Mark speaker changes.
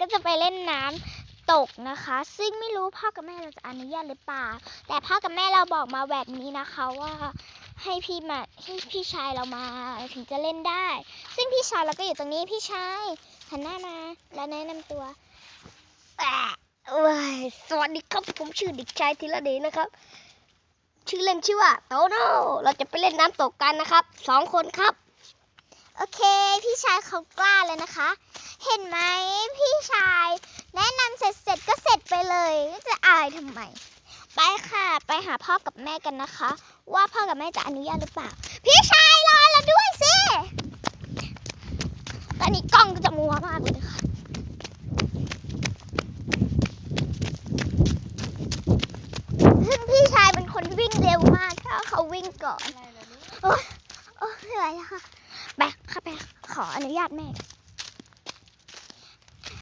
Speaker 1: ก็จะไปเล่นน้ำตกนะคะ ซึ่งไม่รู้พ่อกับแม่เราจะอนุญาตหรือเปล่า แต่พ่อกับแม่เราบอกมาแบบนี้นะคะว่าให้พี่มาให้พี่ชายเรามาถึงจะเล่นได้ ซึ่งพี่ชายเราก็อยู่ตรงนี้พี่ชายหันหน้ามาแล้วแนะนำตัวสวัสดีครับผมชื่อเด็กชายธีรเดชนะครับ ชื่อเล่นชื่อว่าโตโน่เราจะไปเล่นน้ำตกกันนะครับสองคนครับ โอเค พี่ชายเขากล้าเลยนะคะ เห็นไหมพี่ชาย แนะนำเสร็จเสร็จก็เสร็จไปเลยจะอายทำไม ไปค่ะ ไปหาพ่อกับแม่กันนะคะ ว่าพ่อกับแม่จะอนุญาตหรือเปล่า พี่ชายรอเราด้วยสิตอนนี้กล้องก็จะมัวมากเลยค่ะซึ่งพี่ชายเป็นคนวิ่งเร็วมากถ้าเขาวิ่งก่อนโอ้ยโอ้ยเหนื่อยแล้วค่ะไปค่ะไป ขออนุญาตแม่